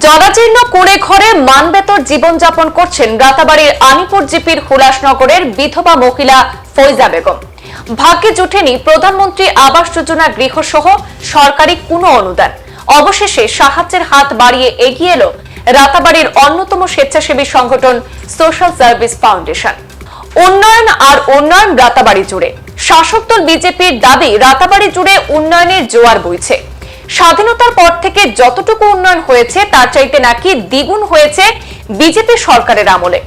জরাজীর্ণ কুড়ে ঘরে মানবেতর জীবনযাপন করছেন রাতাবাড়ির আনিপুর জিপির হুলাসনগরের বিধবা মহিলা ফৈজা বেগম। ভাগ্যে জুটেনি প্রধানমন্ত্রী আবাস যোজনা গৃহসহ সরকারি কোনো অনুদান। অবশেষে সাহায্যের হাত বাড়িয়ে এগিয়ে এলো রাতাবাড়ির অন্যতম স্বেচ্ছাসেবী সংগঠন সোশ্যাল সার্ভিস ফাউন্ডেশন। উন্নয়ন আর উন্নয়ন রাতাবাড়ি জুড়ে। শাসক দল বিজেপির দাবি, রাতাবাড়ি জুড়ে উন্নয়নের জোয়ার বইছে। স্বাধীনতার পর থেকে যতটুকু উন্নয়ন হয়েছে, তার চাইতে নাকি দ্বিগুণ হয়েছে বিজেপি সরকারের আমলে।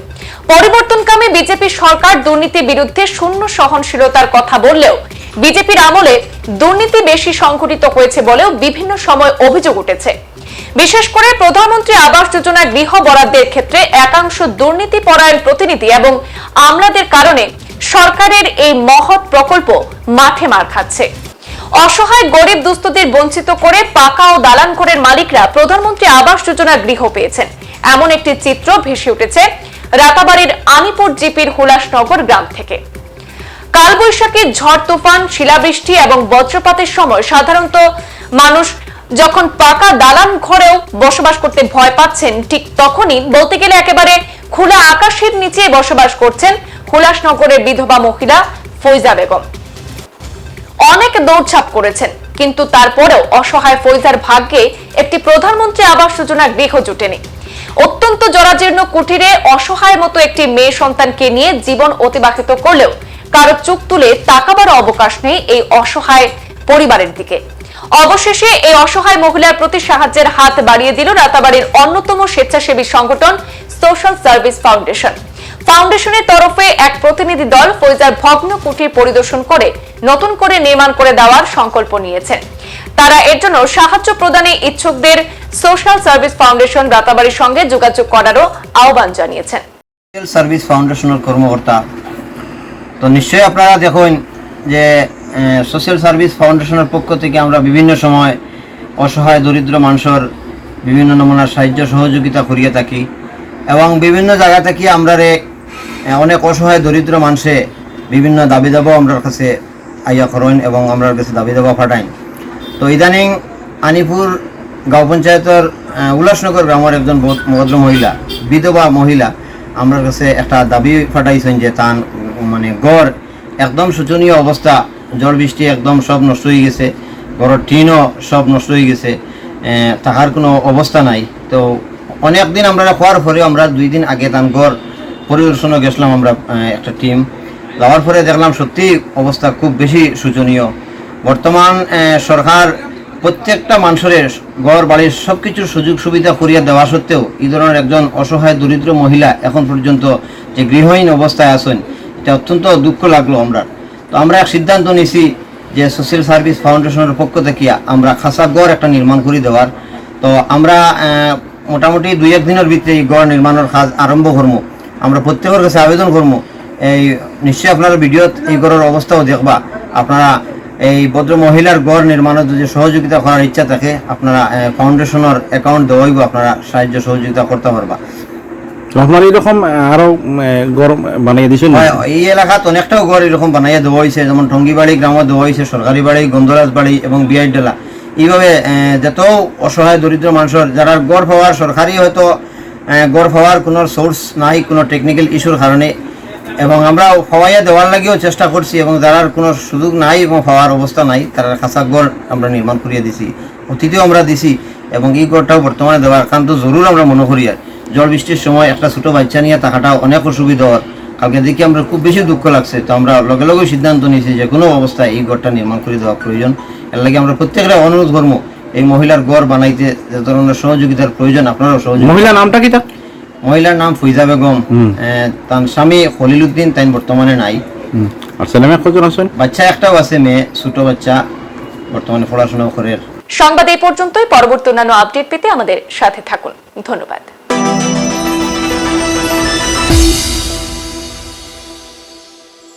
পরিবর্তনকামী বিজেপি সরকার দুর্নীতি বিরুদ্ধে শূন্য সহনশীলতার কথা বললেও বিজেপির আমলে দুর্নীতি বেশি সংঘটিত হয়েছে বলেও বিভিন্ন সময় অভিযোগ উঠেছে। বিশেষ করে প্রধানমন্ত্রী আবাস যোজনা গৃহ বরাদ্দের ক্ষেত্রে একাংশ দুর্নীতি পরায়ণ প্রতিনিধি এবং আমলাদের কারণে সরকারের এই মহৎ প্রকল্প মাঠে মার খাচ্ছে। অসহায় গরিব দুস্থদের বঞ্চিত করে পাকা ও দালান ঘরের মালিকরা প্রধানমন্ত্রী আবাস যোজনা গৃহ পেয়েছেন। এমন একটি চিত্র ভেসে উঠেছে রাতাবাড়ির আনিপুর জিপির হুলাসনগর গ্রাম থেকে। কালবৈশাখীর ঝড় তুফান, শিলাবৃষ্টি এবং বজ্রপাতের সময় সাধারণত মানুষ যখন পাকা দালান ঘরেও বসবাস করতে ভয় পাচ্ছেন, ঠিক তখনই বলতে গেলে একেবারে খোলা আকাশের নিচে বসবাস করছেন হুলাসনগরের বিধবা মহিলা ফৈজা বেগম। অনেক দৌড়ছাপ করেছেন, কিন্তু তারপরেও অসহায় ফৈজার ভাগ্যে একটি প্রধানমন্ত্রী আবাস যোজনা গৃহ জুটেনি। অত্যন্ত জরাজীর্ণ কুটিরে অসহায় মতো একটি মেয়ে সন্তানকে নিয়ে জীবন অতিবাহিত করলেও কারও চোখ তুলে তাকাবার অবকাশ নেই এই অসহায় পরিবারের দিকে। অবশেষে এই অসহায় মহিলার প্রতি সাহায্যের হাত বাড়িয়ে দিল রাতাবাড়ির অন্যতম স্বেচ্ছাসেবী সংগঠন সোশ্যাল সার্ভিস ফাউন্ডেশন। ফাউন্ডেশনের তরফে এক প্রতিনিধি দল ফৈজার ভগ্ন কুটির পরিদর্শন করে নতুন করে নির্মাণ করে দেওয়ার সংকল্প নিয়েছেন তারা এর জন্য সাহায্য প্রদানে ইচ্ছুকদের সোশ্যাল সার্ভিস ফাউন্ডেশন রাতাবাড়ির সঙ্গে যোগাযোগ করারও আহ্বান জানিয়েছেন সার্ভিস ফাউন্ডেশনের কর্মকর্তা, তো নিশ্চয়ই আপনারা দেখুন যে সোশ্যাল সার্ভিস ফাউন্ডেশনের পক্ষ থেকে আমরা বিভিন্ন সময় অসহায়, দরিদ্র মানুষের বিভিন্ন নমুনার সাহায্য, সহযোগিতা করিয়ে থাকি এবং বিভিন্ন জায়গা থেকে আমরা অনেক অসহায় দরিদ্র মানুষে বিভিন্ন দাবি দাবাও আমরা কাছে আইয়া করেন এবং আমরা কাছে দাবি দাবা ফাটাইন তো ইদানিং আনিপুর গাঁও পঞ্চায়েতের উল্লাসনগর গ্রামের একজন ভদ্র মহিলা বিধবা মহিলা আমার কাছে একটা দাবি ফাটাইছেন যে উম, মানে গড় একদম শোচনীয় অবস্থা ঝড় বৃষ্টি একদম সব নষ্ট হয়ে গেছে ঘরের টিনও সব নষ্ট হয়ে গেছে তাহার কোনো অবস্থা নাই। তো অনেক দিন আমরা খোয়ার পরে আমরা দুই দিন আগে তার গড় পরিদর্শনে গেছিলাম আমরা একটা টিম যাওয়ার পরে দেখলাম সত্যি অবস্থা খুব বেশি শোচনীয়। বর্তমান সরকার প্রত্যেকটা মানুষের ঘর বাড়ির সব কিছুর সুযোগ সুবিধা করিয়া দেওয়া সত্ত্বেও এই ধরনের একজন অসহায়, দরিদ্র মহিলা এখন পর্যন্ত যে গৃহহীন অবস্থায় আছেন, এটা অত্যন্ত দুঃখ লাগল আমরা। তো আমরা এক সিদ্ধান্ত নিছি যে সোশ্যাল সার্ভিস ফাউন্ডেশনের পক্ষ থেকে আমরা খাসা গড় একটা নির্মাণ করে দেওয়ার। তো আমরা মোটামুটি দুই এক দিনের ভিতরে এই গড় নির্মাণের কাজ আরম্ভ করব। আমরা প্রত্যেকের কাছে আবেদন করব এই নিশ্চয়ই আপনারা ভিডিওত এই গড়ের অবস্থাও দেখবা। আপনারা এই ভদ্র মহিলার গড় নির্মাণের যদি সহযোগিতা করার ইচ্ছা থাকে আপনারা ফাউন্ডেশনের অ্যাকাউন্ট দেওয়াইব আপনারা সাহায্য সহযোগিতা করতে পারবা। তো আপনার এরকম আরও গরম বানিয়ে দিছেন এই এলাকাত অনেকটাও ঘর এরকম বানাইয়া দেওয়া হয়েছে যেমন টঙ্গিবাড়ি গ্রামে দেওয়া হয়েছে সরকারি বাড়ি গন্ধরাজ বাড়ি এবং এইভাবে যত অসহায় দরিদ্র মানুষের যারা গড় পাওয়ার সরকারি হয়তো গড় পাওয়ার কোনো সোর্স নাই, কোনো টেকনিক্যাল ইস্যুর কারণে। এবং আমরা হওয়াইয়া দেওয়ার লাগেও চেষ্টা করছি এবং যারা কোনো সুযোগ নাই এবং পাওয়ার অবস্থা নাই, তারা খাসা গড় আমরা নির্মাণ করিয়ে দিছি, অতীতেও আমরা দিছি এবং এই গড়টাও বর্তমানে দেওয়ার একান্ত জরুর আমরা মনে করি আর। ঝড় বৃষ্টির সময় একটা ছোটো বাচ্চা নিয়ে থাকাটা অনেক অসুবিধা হয়। কালকে দেখি আমরা খুব বেশি দুঃখ লাগছে, তো আমরা লগে লগে সিদ্ধান্ত নিয়েছি যে কোনো অবস্থায় এই গড়টা নির্মাণ করে দেওয়া প্রয়োজন। এর লাগে আমরা প্রত্যেকটা অনুরোধ করব এই মহিলার গড় বানাইতে যে ধরনের সহযোগিতার প্রয়োজন আপনারাও সহযোগিতা। মহিলার নামটা কি তা মহিলার নাম ফৈজা বেগম। আহ, তার স্বামী খলিল উদ্দিন তাই বর্তমানে নাই। আর ছেলে মেয়ে কজন আছেন বাচ্চা একটাও আছে মেয়ে ছোট বাচ্চা বর্তমানে পড়াশোনা করে। সংবাদ এই পর্যন্তই পরবর্তী অন্যান্য আপডেট পেতে আমাদের সাথে থাকুন। ধন্যবাদ।